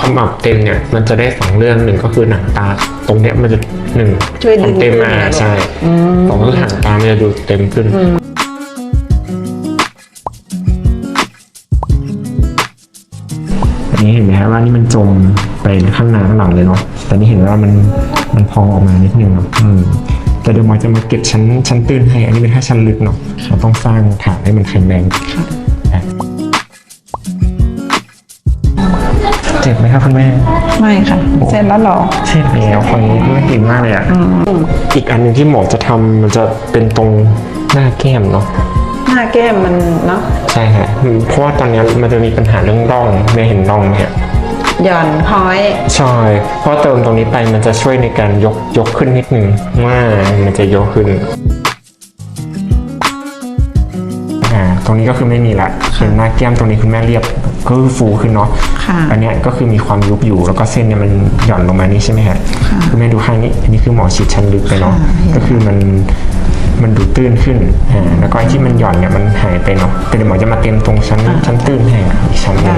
ขมับเต็มเนี่ยมันจะได้สองเรื่องหนึ่งก็คือหนังตา ตรงเนี้ยมันจะหนึ่งช่วยดึงเต็มขึ้นมานะลูกใช่สองก็คือหางตามันจะดูเต็มขึ้นอันนี้เห็นไหมฮะว่านี่มันจมไปข้างหน้าข้างหลังเลยเนาะแต่นี่เห็นว่ามันมันพองออกมานิดนึงเนาะอืมแต่เดี๋ยวหมอจะมาเก็บชั้นชั้นตื้นให้ อันนี้เป็นแค่ชั้นลึกเนาะเราต้องสร้างฐานให้มันแข็งแรง จ็บไหมครับคุณแม่ ไม่ค่ะ เสร็จแล้วเหรอ เช่นแล้วคนนี้น่ากินมากเลยอะ อีกอันหนึ่งที่หมอจะทำมันจะเป็นตรงหน้าแก้มเนาะ หน้าแก้มมันเนาะใช่ฮะเพราะว่าตอนนี้มันจะมีปัญหาเรื่องร่องไม่เห็นร่องไหมฮะหย่อนพ้อย ใช่ เพราะเติมตรงนี้ไปมันจะช่วยในการยกยกขึ้นนิดนึงว่ามันจะยกขึ้น ตรงนี้ก็คือไม่มีละเป็นหน้าแก้มตรงนี้คุณแม่เรียบก็คือฟูขึ้นเนาะค่ะอันเนี้ยก็คือมีความยุบอยู่แล้วก็เส้นเนี่ยมันหย่อนลงมานี่ใช่ไหมฮะคุณแม่ดูข้างนี้อันนี้คือหมอฉีดชั้นลึกไปเนาะค่ะเห็นก็คือมันมันดูตื้นขึ้นอ่าแล้วก็ไอ้ที่มันหย่อนเนี่ยมันหายไปเนาะแต่เดี๋ยวหมอจะมาเต็มตรงชั้นชั้นตื้นให้อีกชั้นหนึงได้ค่ะ